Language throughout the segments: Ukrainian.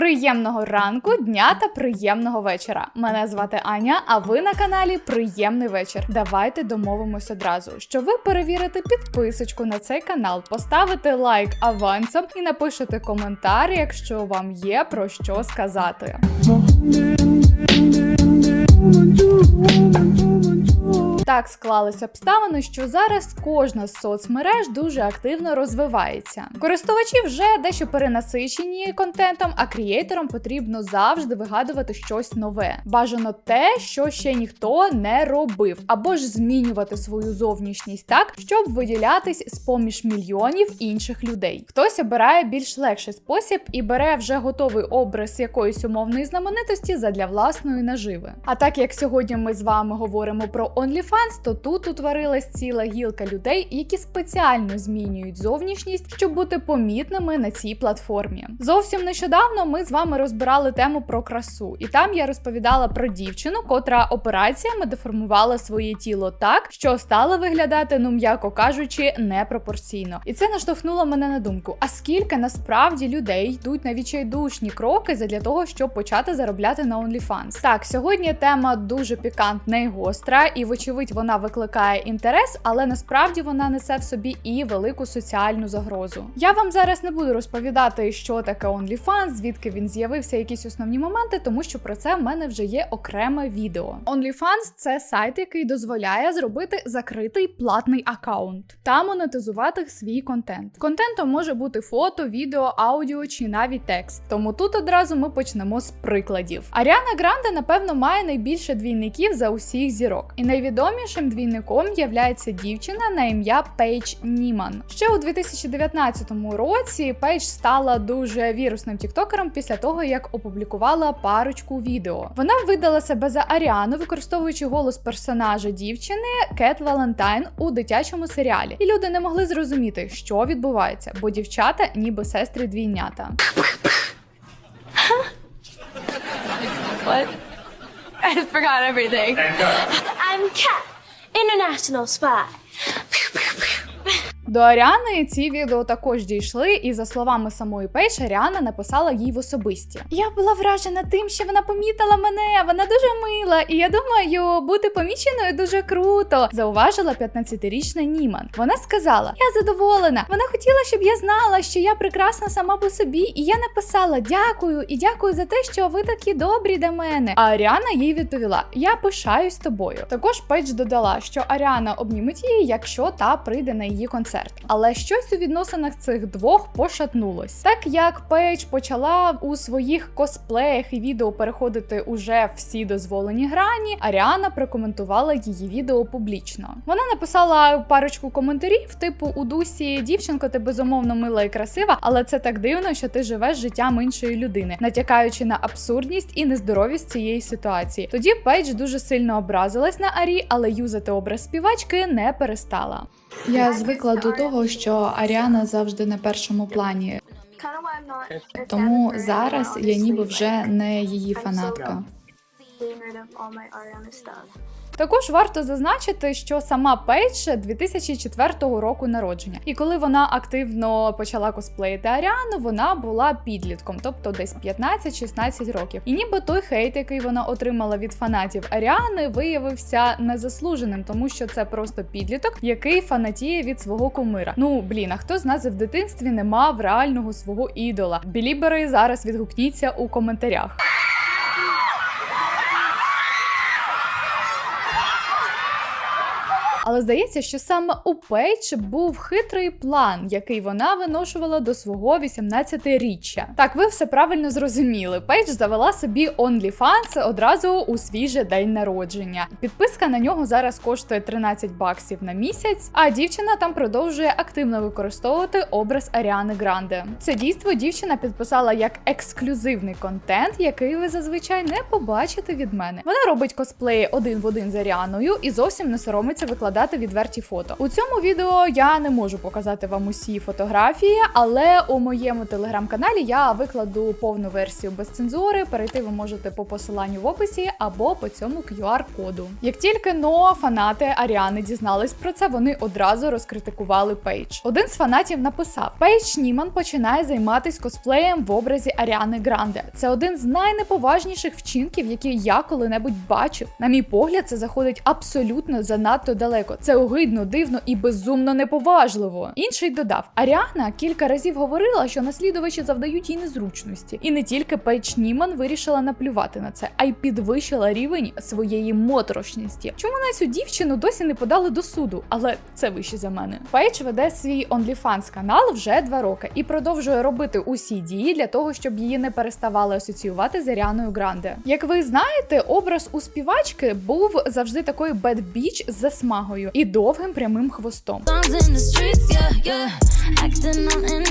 Приємного ранку, дня та приємного вечора. Мене звати Аня, а ви на каналі Приємний вечір. Давайте домовимось одразу, що ви перевірите підписочку на цей канал, поставите лайк авансом і напишете коментар, якщо вам є про що сказати. Так склалися обставини, що зараз кожна з соцмереж дуже активно розвивається. Користувачі вже дещо перенасичені контентом, а крієйторам потрібно завжди вигадувати щось нове. Бажано те, що ще ніхто не робив, або ж змінювати свою зовнішність так, щоб виділятись з поміж мільйонів інших людей. Хтось обирає більш легший спосіб і бере вже готовий образ якоїсь умовної знаменитості задля власної наживи. А так як сьогодні ми з вами говоримо про OnlyFans, то тут утворилась ціла гілка людей, які спеціально змінюють зовнішність, щоб бути помітними на цій платформі. Зовсім нещодавно ми з вами розбирали тему про красу, і там я розповідала про дівчину, котра операціями деформувала своє тіло так, що стала виглядати, ну м'яко кажучи, непропорційно. І це наштовхнуло мене на думку: а скільки насправді людей йдуть на відчайдушні кроки задля того, щоб почати заробляти на OnlyFans? Так, сьогодні тема дуже пікантна і гостра, і вочевидь вона викликає інтерес, але насправді вона несе в собі і велику соціальну загрозу. Я вам зараз не буду розповідати, що таке OnlyFans, звідки він з'явився, якісь основні моменти, тому що про це в мене вже є окреме відео. OnlyFans – це сайт, який дозволяє зробити закритий платний аккаунт та монетизувати свій контент. Контентом може бути фото, відео, аудіо чи навіть текст. Тому тут одразу ми почнемо з прикладів. Аріана Гранде, напевно, має найбільше двійників за усіх зірок, і найвідомішим двійником являється дівчина на ім'я Пейдж Німан. Ще у 2019 році Пейдж стала дуже вірусним тіктокером після того, як опублікувала парочку відео. Вона видала себе за Аріану, використовуючи голос персонажа дівчини Кет Валентайн у дитячому серіалі. І люди не могли зрозуміти, що відбувається, бо дівчата ніби сестри двійнята. What? I just forgot everything. Uh, I'm Kat, international spy. До Аріани ці відео також дійшли, і за словами самої Пейдж, Аріана написала їй в особисті. Я була вражена тим, що вона помітила мене. Вона дуже мила, і я думаю, бути поміченою дуже круто. Зауважила 15-річна Німан. Вона сказала: Я задоволена. Вона хотіла, щоб я знала, що я прекрасна сама по собі, і я написала дякую і дякую за те, що ви такі добрі до мене. А Аріана їй відповіла: Я пишаюсь тобою. Також Пейдж додала, що Аріана обніметь її, якщо та прийде на її концерт. Але щось у відносинах цих двох пошатнулось. Так як Пейдж почала у своїх косплеях і відео переходити уже всі дозволені грані, Аріана прокоментувала її відео публічно. Вона написала парочку коментарів, типу у дусі дівчинко, ти безумовно мила і красива, але це так дивно, що ти живеш життям іншої людини, натякаючи на абсурдність і нездоровість цієї ситуації. Тоді Пейдж дуже сильно образилась на Арі, але юзати образ співачки не перестала. Я звикла до того, що Аріана завжди на першому плані, тому зараз я ніби вже не її фанатка. Також варто зазначити, що сама Пейдж 2004 року народження, і коли вона активно почала косплеїти Аріану, вона була підлітком, тобто десь 15-16 років. І ніби той хейт, який вона отримала від фанатів Аріани, виявився незаслуженим, тому що це просто підліток, який фанатіє від свого кумира. Ну блін, а хто з нас в дитинстві не мав реального свого ідола? Білібери зараз відгукніться у коментарях. Але здається, що саме у Пейдж був хитрий план, який вона виношувала до свого 18-річчя. Так, ви все правильно зрозуміли. Пейдж завела собі OnlyFans одразу у свій же день народження. Підписка на нього зараз коштує 13 баксів на місяць, а дівчина там продовжує активно використовувати образ Аріани Гранде. Це дійство дівчина підписала як ексклюзивний контент, який ви зазвичай не побачите від мене. Вона робить косплеї один в один з Аріаною і зовсім не соромиться викладати викладати відверті фото. У цьому відео я не можу показати вам усі фотографії, але у моєму телеграм-каналі я викладу повну версію без цензури. Перейти ви можете по посиланню в описі або по цьому QR-коду. Як тільки но фанати Аріани дізнались про це, вони одразу розкритикували Пейдж. Один з фанатів написав: Пейдж Німан починає займатися косплеєм в образі Аріани Гранде. Це один з найнеповажніших вчинків, які я коли-небудь бачив. На мій погляд, це заходить абсолютно занадто далеко. Це огидно, дивно і безумно неповажливо. Інший додав: Аріана кілька разів говорила, що наслідувачі завдають їй незручності, і не тільки Пейдж Німан вирішила наплювати на це, а й підвищила рівень своєї моторошності. Чому на цю дівчину досі не подали до суду? Але це вище за мене. Пейдж веде свій OnlyFans канал вже два роки і продовжує робити усі дії для того, щоб її не переставали асоціювати з Аріаною Гранде. Як ви знаєте, образ у співачки був завжди такою bad bitch з засмагою і довгим прямим хвостом.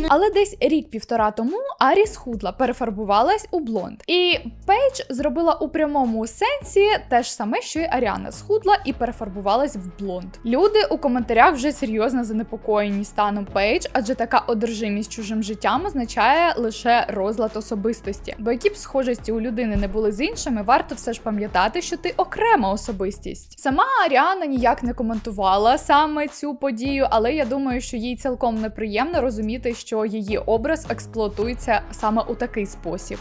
Але десь рік-півтора тому Арі схудла, перефарбувалась у блонд. І Пейдж зробила у прямому сенсі те ж саме, що й Аріана схудла і перефарбувалась в блонд. Люди у коментарях вже серйозно занепокоєні станом Пейдж, адже така одержимість чужим життям означає лише розлад особистості. Бо які б схожості у людини не були з іншими, варто все ж пам'ятати, що ти окрема особистість. Сама Аріана ніяк не коментувала саме цю подію, але я думаю, що їй цілком неприємно розуміти, що її образ експлуатується саме у такий спосіб.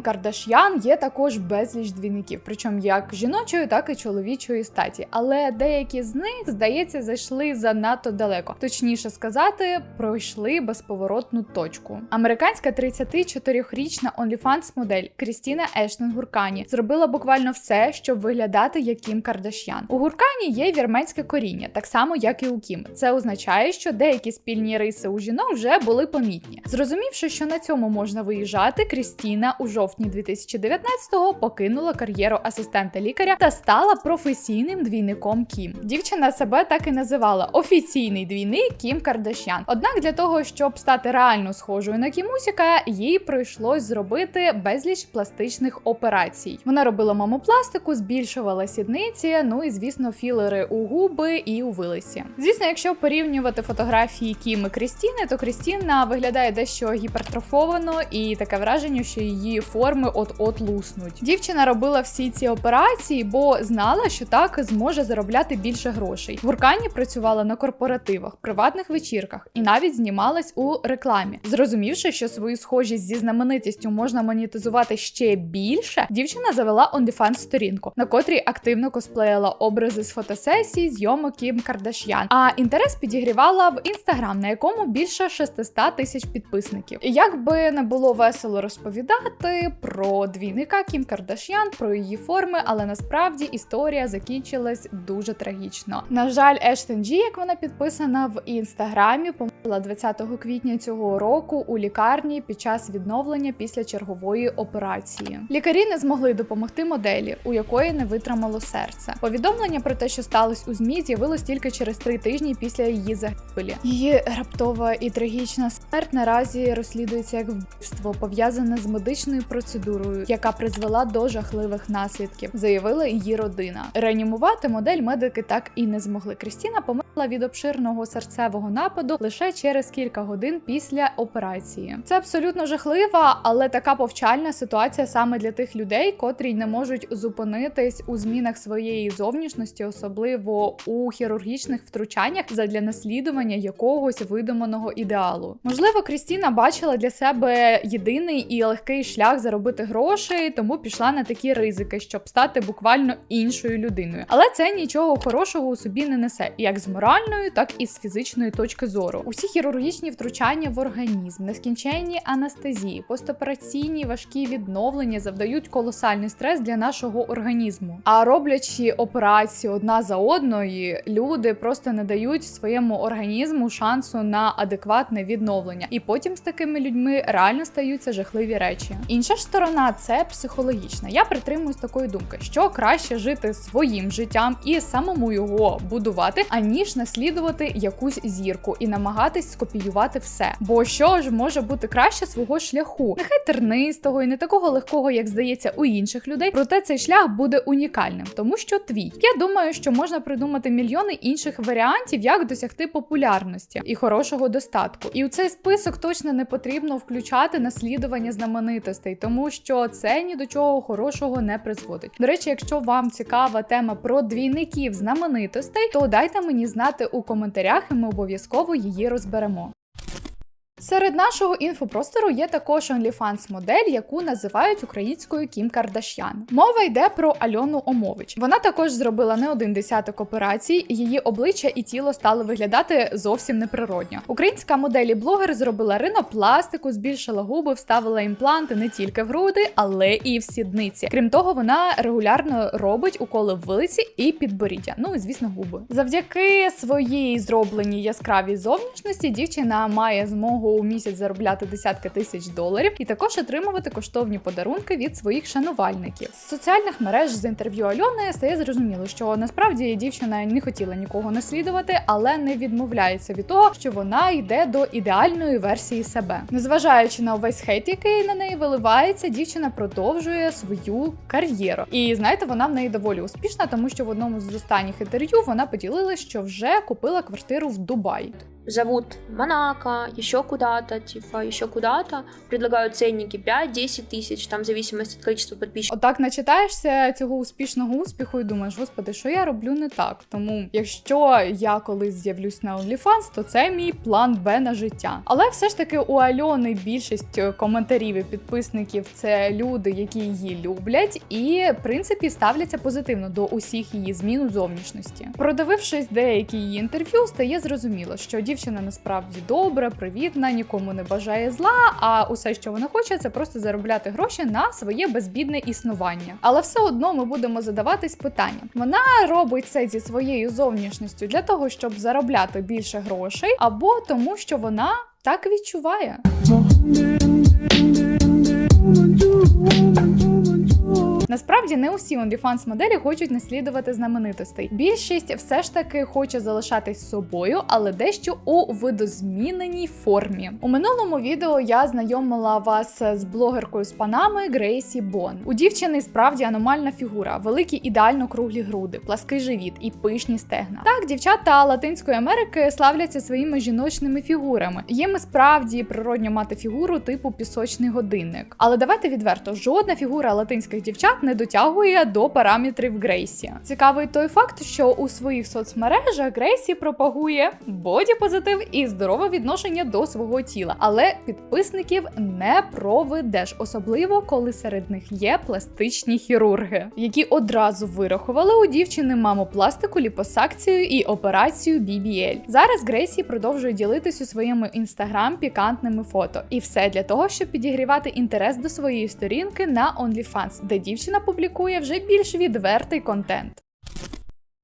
Кардаш'ян є також безліч двійників, причому як жіночої, так і чоловічої статі. Але деякі з них, здається, зайшли занадто далеко. Точніше сказати, пройшли безповоротну точку. Американська 34-річна OnlyFans модель Крістіна Ештон Гуркані зробила буквально все, щоб виглядати як Кім Кардаш'ян. У Гуркані є вірменське коріння, так само як і у Кім. Це означає, що деякі спільні риси у жінок вже були помітні. Зрозумівши, що на цьому можна виїжджати, Крістіна у жовтні 2019-го покинула кар'єру асистента лікаря та стала професійним двійником Кім. Дівчина себе так і називала офіційний двійник Кім Кардашян. Однак для того, щоб стати реально схожою на Кімусіка, їй прийшлось зробити безліч пластичних операцій. Вона робила мамопластику, збільшувала сідниці, ну і звісно, філери у губи і у вилиці. Звісно, якщо порівнювати фотографії Кім і Крістіни, то Крістіна виглядає дещо гіпертрофовано і таке враження, що її форми от-от луснуть. Дівчина робила всі ці операції, бо знала, що так зможе заробляти більше грошей. В Уркані працювала на корпоративах, приватних вечірках і навіть знімалась у рекламі. Зрозумівши, що свою схожість зі знаменитістю можна монетизувати ще більше, дівчина завела OnlyFans сторінку, на котрій активно косплеїла образи з фотосесій, зйомок Кім Кардаш'ян. А інтерес підігрівала в інстаграм, на якому більше 600 тисяч підписників. І як би не було весело розповідати про двійника Кім Кардаш'ян, про її форми, але насправді історія закінчилась дуже трагічно. На жаль, Ештен Джі, як вона підписана в інстаграмі, 20 квітня цього року у лікарні під час відновлення після чергової операції. Лікарі не змогли допомогти моделі, у якої не витримало серце. Повідомлення про те, що сталося у змі, з'явилось тільки через три тижні після її загибелі. Її раптова і трагічна смерть наразі розслідується як вбивство, пов'язане з медичною процедурою, яка призвела до жахливих наслідків, заявила її родина. Реанімувати модель медики так і не змогли. Крістіна померла від обширного серцевого нападу лише через кілька годин після операції. Це абсолютно жахлива, але така повчальна ситуація саме для тих людей, котрі не можуть зупинитись у змінах своєї зовнішності, особливо у хірургічних втручаннях задля наслідування якогось видуманого ідеалу. Можливо, Крістіна бачила для себе єдиний і легкий шлях заробити грошей, тому пішла на такі ризики, щоб стати буквально іншою людиною. Але це нічого хорошого у собі не несе, як з моральної, так і з фізичної точки зору. Усі хірургічні втручання в організм, нескінченні анестезії, постопераційні важкі відновлення завдають колосальний стрес для нашого організму. А роблячи операції одна за одною, люди просто не дають своєму організму шансу на адекватне відновлення. І потім з такими людьми реально стаються жахливі речі. Інша ж сторона це психологічна. Я притримуюсь такої думки, що краще жити своїм життям і самому його будувати, аніж наслідувати якусь зірку і намагатись скопіювати все. Бо що ж може бути краще свого шляху? Нехай тернистого і не такого легкого, як здається, у інших людей. Проте цей шлях буде унікальним, тому що твій. Я думаю, що можна придумати мільйони інших варіантів, як досягти популярності і хорошого достатку. І у цей список точно не потрібно включати наслідування знаменитостей, тому що це ні до чого хорошого не призводить. До речі, якщо вам цікава тема про двійників знаменитостей, то дайте мені знати у коментарях, і ми обов'язково її Carlos Baramó. Серед нашого інфопростору є також OnlyFans модель, яку називають українською Кім Кардашян. Мова йде про Альону Омович. Вона також зробила не один десяток операцій. Її обличчя і тіло стали виглядати зовсім неприродньо. Українська модель і блогер зробила ринопластику, збільшила губи, вставила імпланти не тільки в груди, але і в сідниці. Крім того, вона регулярно робить уколи в вилиці і підборіддя. Ну і звісно, губи. Завдяки своїй зробленій яскравій зовнішності дівчина має змогу у місяць заробляти десятки тисяч доларів і також отримувати коштовні подарунки від своїх шанувальників. З соціальних мереж з інтерв'ю Альони стає зрозуміло, що насправді дівчина не хотіла нікого наслідувати, але не відмовляється від того, що вона йде до ідеальної версії себе. Незважаючи на увесь хейт, який на неї виливається, дівчина продовжує свою кар'єру. І знаєте, вона в неї доволі успішна, тому що в одному з останніх інтерв'ю вона поділилась, що вже купила квартиру в Дубаї. Зовут Монако, еще куда-то, типа, еще куда-то, предлагают ценники 5-10 тысяч, там в зависимости от количества подписчиков. Отак начитаєшся цього успішного успіху і думаєш, господи, що я роблю не так. Тому, якщо я колись з'явлюсь на OnlyFans, то це мій план Б на життя. Але все ж таки у Альони більшість е, коментарів і підписників це люди, які її люблять, і в принципі ставляться позитивно до усіх її змін у зовнішності. Продивившись деякі її інтерв'ю, стає зрозуміло, що дівчина насправді добра, привітна, нікому не бажає зла. А усе, що вона хоче, це просто заробляти гроші на своє безбідне існування. Але все одно ми будемо задаватись питанням: вона робить це зі своєю зовнішністю для того, щоб заробляти більше грошей, або тому, що вона так відчуває. Насправді не усі OnlyFans моделі хочуть наслідувати знаменитостей. Більшість все ж таки хоче залишатись собою, але дещо у видозміненій формі. У минулому відео я знайомила вас з блогеркою з панами Грейсі Бон. У дівчини справді аномальна фігура, великі ідеально круглі груди, плаский живіт і пишні стегна. Так, дівчата Латинської Америки славляться своїми жіночними фігурами. Їм справді природньо мати фігуру типу пісочний годинник. Але давайте відверто, жодна фігура латинських дівчат не дотягує до параметрів Грейсі. Цікавий той факт, що у своїх соцмережах Грейсі пропагує боді-позитив і здорове відношення до свого тіла, але підписників не проведеш, особливо коли серед них є пластичні хірурги, які одразу вирахували у дівчини мамопластику, ліпосакцію і операцію BBL. Зараз Грейсі продовжує ділитись у своєму інстаграм пікантними фото, і все для того, щоб підігрівати інтерес до своєї сторінки на OnlyFans, де дівчина публікує вже більш відвертий контент.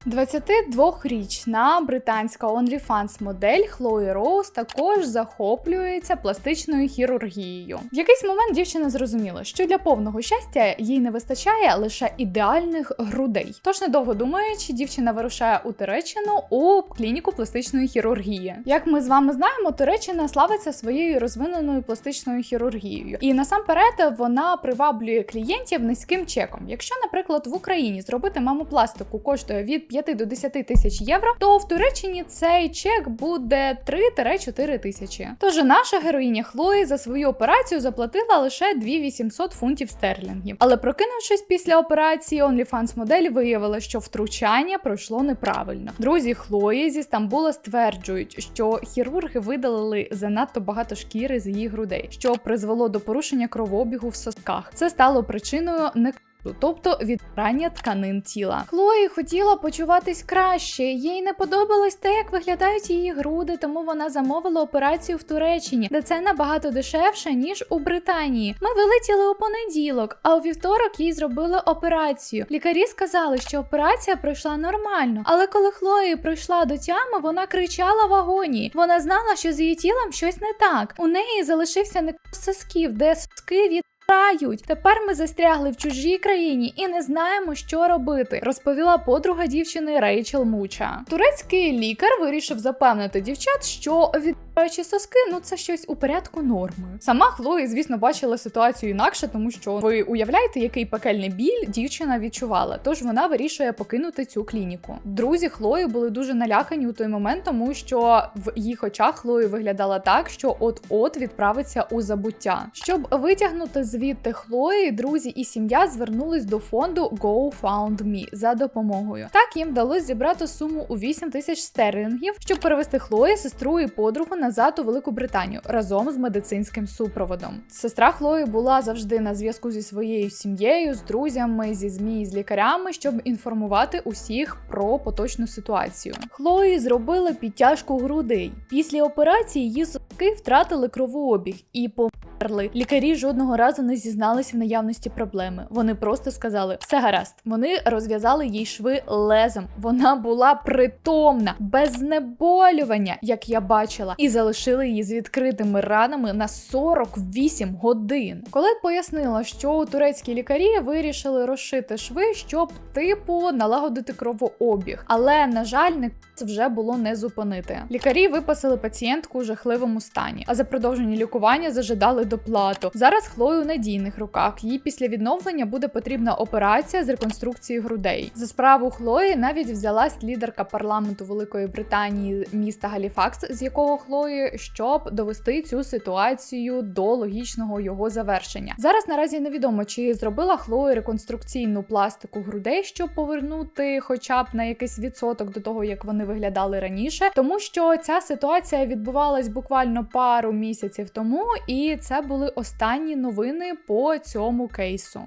22-річна британська OnlyFans модель Хлої Роуз також захоплюється пластичною хірургією. В якийсь момент дівчина зрозуміла, що для повного щастя їй не вистачає лише ідеальних грудей. Тож, недовго думаючи, дівчина вирушає у Туреччину у клініку пластичної хірургії. Як ми з вами знаємо, Туреччина славиться своєю розвиненою пластичною хірургією, і насамперед вона приваблює клієнтів низьким чеком. Якщо, наприклад, в Україні зробити мамопластику коштує від 5 до 10 тисяч євро, то в Туреччині цей чек буде 3-4 тисячі. Тож наша героїня Хлої за свою операцію заплатила лише 2800 фунтів стерлінгів. Але прокинувшись після операції, OnlyFans модель виявила, що втручання пройшло неправильно. Друзі Хлої зі Стамбула стверджують, що хірурги видалили занадто багато шкіри з її грудей, що призвело до порушення кровообігу в сосках. Це стало причиною не тобто відбирання тканин тіла. Хлої хотіла почуватись краще. Їй не подобалось те, як виглядають її груди, тому вона замовила операцію в Туреччині, де це набагато дешевше ніж у Британії. Ми вилетіли у понеділок, а у вівторок їй зробили операцію. Лікарі сказали, що операція пройшла нормально, але коли Хлої прийшла до тями, вона кричала в агонії. Вона знала, що з її тілом щось не так. У неї залишився некроз сосків, де соски від Рають. Тепер ми застрягли в чужій країні і не знаємо, що робити, розповіла подруга дівчини Рейчел Муча. Турецький лікар вирішив запевнити дівчат, що відбираючи соски, ну це щось у порядку норми. Сама Хлої, звісно, бачила ситуацію інакше, тому що ви уявляєте, який пекельний біль дівчина відчувала. Тож вона вирішує покинути цю клініку. Друзі Хлої були дуже налякані у той момент, тому що в їх очах Хлої виглядала так, що от-от відправиться у забуття. Щоб витягнути звідти Хлої, друзі і сім'я звернулись до фонду GoFundMe за допомогою. Так їм вдалося зібрати суму у 8 тисяч стерлінгів, щоб перевести Хлої, сестру і подругу назад у Велику Британію разом з медицинським супроводом. Сестра Хлої була завжди на зв'язку зі своєю сім'єю, з друзями, зі змі, з лікарями, щоб інформувати усіх про поточну ситуацію. Хлої зробили підтяжку грудей. Після операції її соки втратили кровообіг і померли. Лікарі жодного разу не зізналися в наявності проблеми. Вони просто сказали все гаразд. Вони розв'язали їй шви лезом. Вона була притомна, без знеболювання, як я бачила, і залишили її з відкритими ранами на 48 годин. Коли пояснила, що турецькі лікарі вирішили розшити шви, щоб типу налагодити кровообіг, але на жаль, не вже було не зупинити. Лікарі виписали пацієнтку у жахливому стані, а за продовження лікування зажадали доплату. Зараз Хлою у надійних руках. Їй після відновлення буде потрібна операція з реконструкції грудей. За справу Хлої навіть взялась лідерка парламенту Великої Британії міста Галіфакс, з якого Хлої, щоб довести цю ситуацію до логічного його завершення. Зараз наразі невідомо, чи зробила Хлої реконструкційну пластику грудей, щоб повернути, хоча б на якийсь відсоток до того, як вони виглядали раніше, тому що ця ситуація відбувалась буквально пару місяців тому, і це були останні новини по цьому кейсу.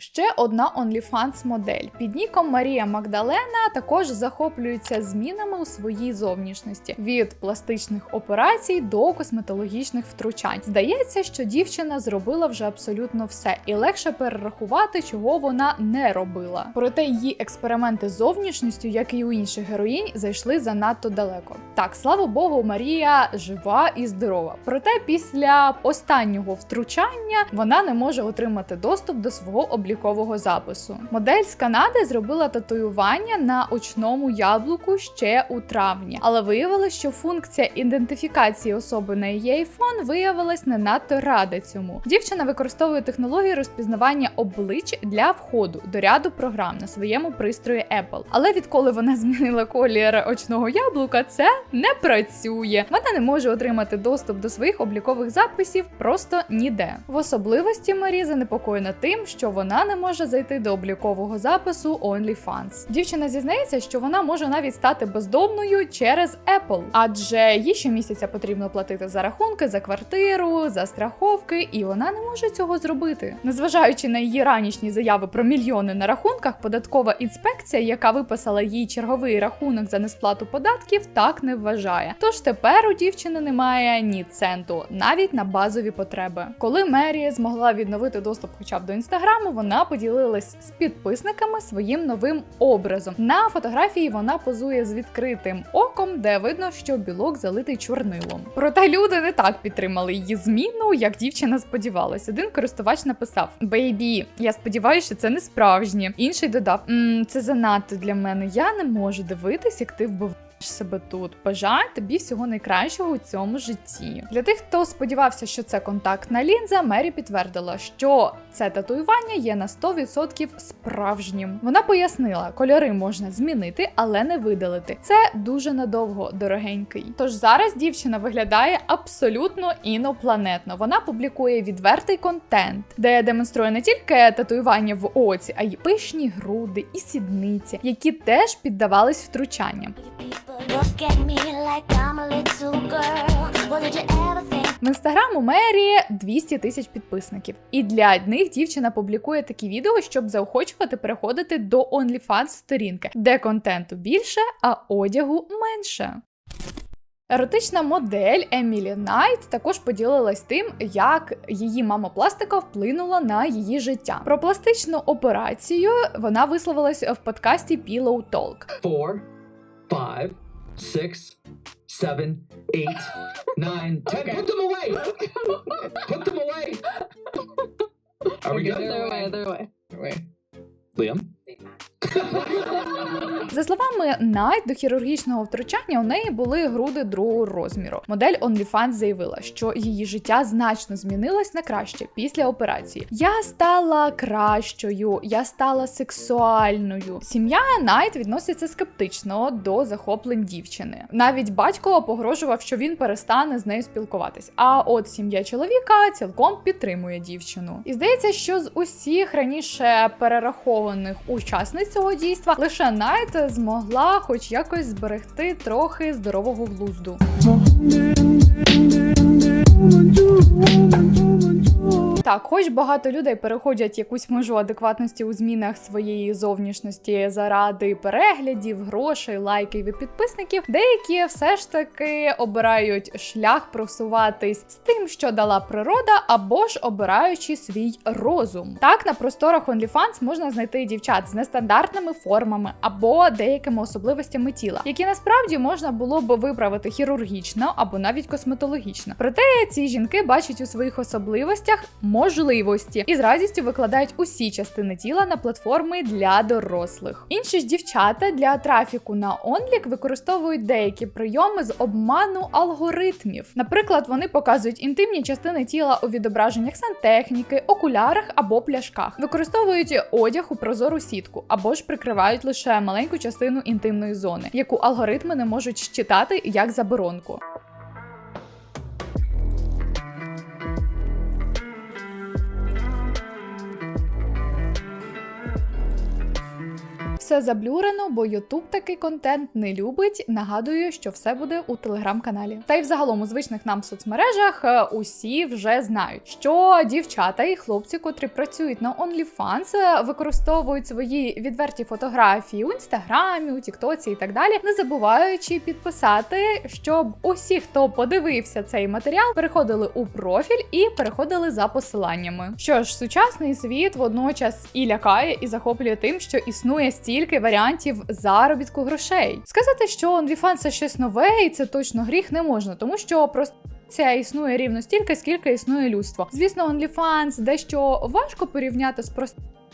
Ще одна OnlyFans модель під ніком Марія Магдалена також захоплюється змінами у своїй зовнішності від пластичних операцій до косметологічних втручань. Здається, що дівчина зробила вже абсолютно все, і легше перерахувати, чого вона не робила. Проте її експерименти з зовнішністю, як і у інших героїнь, зайшли занадто далеко. Так, слава Богу, Марія жива і здорова. Проте після останнього втручання вона не може отримати доступ до свого облікового запису. Модель з Канади зробила татуювання на очному яблуку ще у травні, але виявилось, що функція ідентифікації особи на її айфон виявилась не надто рада цьому. Дівчина використовує технологію розпізнавання облич для входу до ряду програм на своєму пристрої Apple. Але відколи вона змінила колір очного яблука, це не працює. Вона не може отримати доступ до своїх облікових записів просто ніде. В особливості Марі занепокоєна тим, що вона не може зайти до облікового запису OnlyFans. Дівчина зізнається, що вона може навіть стати бездомною через Apple, адже їй щомісяця потрібно платити за рахунки, за квартиру, за страховки, і вона не може цього зробити. Незважаючи на її ранішні заяви про мільйони на рахунках, податкова інспекція, яка виписала їй черговий рахунок за несплату податків, так не вважає. Тож тепер у дівчини немає ні центу, навіть на базові потреби. Коли Мері змогла відновити доступ хоча б до інстаграму, вона поділилась з підписниками своїм новим образом. На фотографії вона позує з відкритим оком, де видно, що білок залитий чорнилом. Проте люди не так підтримали її зміну, як дівчина сподівалась. Один користувач написав: Бейбі, я сподіваюся, що це не справжнє. Інший додав: «М, це занадто для мене. Я не можу дивитись, як ти вбиваєш себе тут. Бажаю тобі всього найкращого у цьому житті. Для тих, хто сподівався, що це контактна лінза, Мері підтвердила, що це татуювання є на 100% справжнім. Вона пояснила, кольори можна змінити, але не видалити. Це дуже надовго, дорогенький. Тож зараз дівчина виглядає абсолютно інопланетно. Вона публікує відвертий контент, де демонструє не тільки татуювання в оці, а й пишні груди і сідниці, які теж піддавались втручанням. Look at me like I'm a little girl. Well, did you ever think? В інстаграм у Мері 200 тисяч підписників, і для них дівчина публікує такі відео, щоб заохочувати переходити до OnlyFans сторінки, де контенту більше, а одягу менше. Еротична модель Емілі Найт також поділилась тим, як її мама пластика вплинула на її життя. Про пластичну операцію вона висловилась в подкасті Pillow Talk. four, five, six, seven, eight, nine, ten. Put them away. Put them away. Are we Okay, good? other way, other way. Wait. Liam? За словами Найт, до хірургічного втручання у неї були груди другого розміру. Модель OnlyFans заявила, що її життя значно змінилось на краще після операції. Я стала кращою, я стала сексуальною. Сім'я Найт відноситься скептично до захоплень дівчини. Навіть батько погрожував, що він перестане з нею спілкуватись. А от сім'я чоловіка цілком підтримує дівчину. І здається, що з усіх раніше перерахованих учасниць цього дійства лише Найт змогла хоч якось зберегти трохи здорового глузду. Так, хоч багато людей переходять якусь межу адекватності у змінах своєї зовнішності заради переглядів, грошей, лайків і підписників, деякі все ж таки обирають шлях просуватись з тим, що дала природа, або ж обираючи свій розум. Так, на просторах OnlyFans можна знайти дівчат з нестандартними формами або деякими особливостями тіла, які насправді можна було б виправити хірургічно або навіть косметологічно. Проте ці жінки бачать у своїх особливостях можливості і з радістю викладають усі частини тіла на платформи для дорослих. Інші ж дівчата для трафіку на онлік використовують деякі прийоми з обману алгоритмів. Наприклад, вони показують інтимні частини тіла у відображеннях сантехніки, окулярах або пляшках, використовують одяг у прозору сітку або ж прикривають лише маленьку частину інтимної зони, яку алгоритми не можуть считати як заборонку. Все заблюрено, бо Ютуб такий контент не любить. Нагадую, що все буде у телеграм-каналі. Та й взагалом у звичних нам соцмережах е, усі вже знають, що дівчата і хлопці, котрі працюють на OnlyFans, е, використовують свої відверті фотографії у інстаграмі, у Тіктоці і так далі, не забуваючи підписати, щоб усі, хто подивився цей матеріал, переходили у профіль і переходили за посиланнями. Що ж, сучасний світ водночас і лякає, і захоплює тим, що існує стільки варіантів заробітку грошей. Сказати, що OnlyFans це щось нове, і це точно гріх не можна, тому що просто. Це існує рівно стільки, скільки існує людство. Звісно, OnlyFans дещо важко порівняти з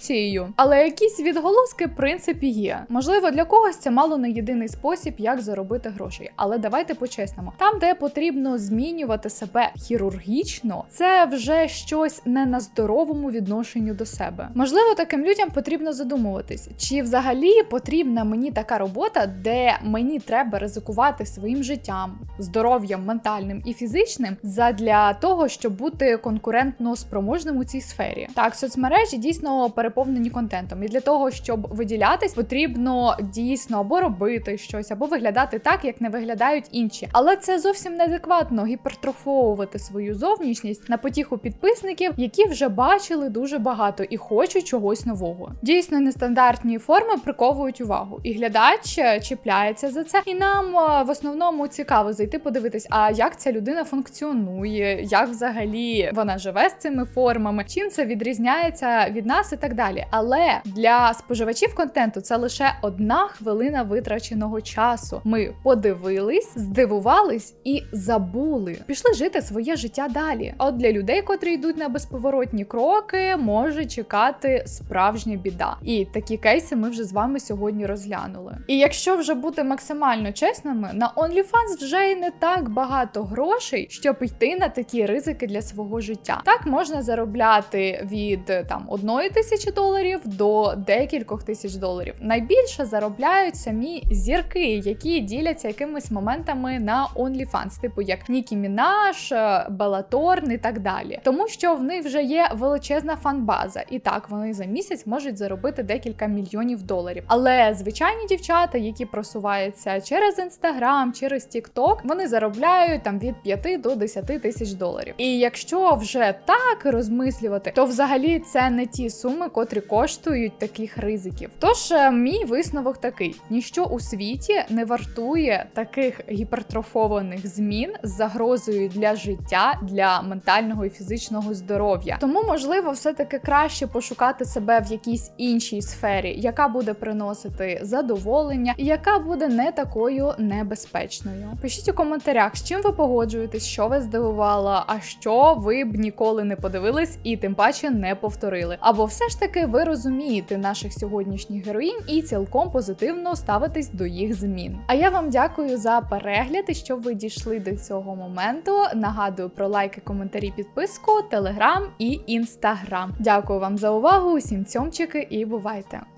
простією, але якісь відголоски в принципі є. Можливо, для когось це мало не єдиний спосіб, як заробити грошей. Але давайте по-чесному. Там, де потрібно змінювати себе хірургічно, це вже щось не на здоровому відношенню до себе. Можливо, таким людям потрібно задумуватись, чи взагалі потрібна мені така робота, де мені треба ризикувати своїм життям, здоров'ям ментальним і фізичним задля того, щоб бути конкурентно спроможним у цій сфері. Так, соцмережі дійсно переповнені контентом, і для того, щоб виділятись, потрібно дійсно або робити щось, або виглядати так, як не виглядають інші. Але це зовсім неадекватно гіпертрофовувати свою зовнішність на потіху підписників, які вже бачили дуже багато і хочуть чогось нового. Дійсно, нестандартні форми приковують увагу, і глядач е, чіпляється за це. І нам е, в основному цікаво зайти подивитись, а як ця людина функціонує, як взагалі вона живе з цими формами, чим це відрізняється від нас і так далі. Але для споживачів контенту це лише одна хвилина витраченого часу. Ми подивились, здивувались і забули. Пішли жити своє життя далі. А от для людей, котрі йдуть на безповоротні кроки, може чекати справжня біда. І такі кейси ми вже з вами сьогодні розглянули. І якщо вже бути максимально чесними, на OnlyFans вже й не так багато грошей, щоб йти на такі ризики для свого життя. Так можна заробляти від там одної тисячі доларів до декількох тисяч доларів. Найбільше заробляють самі зірки, які діляться якимись моментами на OnlyFans, типу як Нікі Мінаш, е, Белаторн і так далі. Тому що в них вже є величезна фанбаза, і так вони за місяць можуть заробити декілька мільйонів доларів. Але звичайні дівчата, які просуваються через інстаграм, через TikTok, вони заробляють там від 5 до 10 тисяч доларів. І якщо вже так розмислювати, то взагалі це не ті суми, котрі коштують таких ризиків. Тож е, мій висновок такий: ніщо у світі не вартує таких гіпертрофованих змін з загрозою для життя, для ментального і фізичного здоров'я. Тому, можливо, все-таки краще пошукати себе в якійсь іншій сфері, яка буде приносити задоволення і яка буде не такою небезпечною. Пишіть у коментарях, з чим ви погоджуєтесь, що вас здивувало, а що ви б ніколи не подивились і тим паче не повторили. Або все ж таки ви розумієте наших сьогоднішніх героїнь і цілком позитивно ставитесь до їх змін. А я вам дякую за перегляд і що ви дійшли до цього моменту. Нагадую про лайки, коментарі, підписку, телеграм і інстаграм. Дякую вам за увагу, усім цьомчики і бувайте!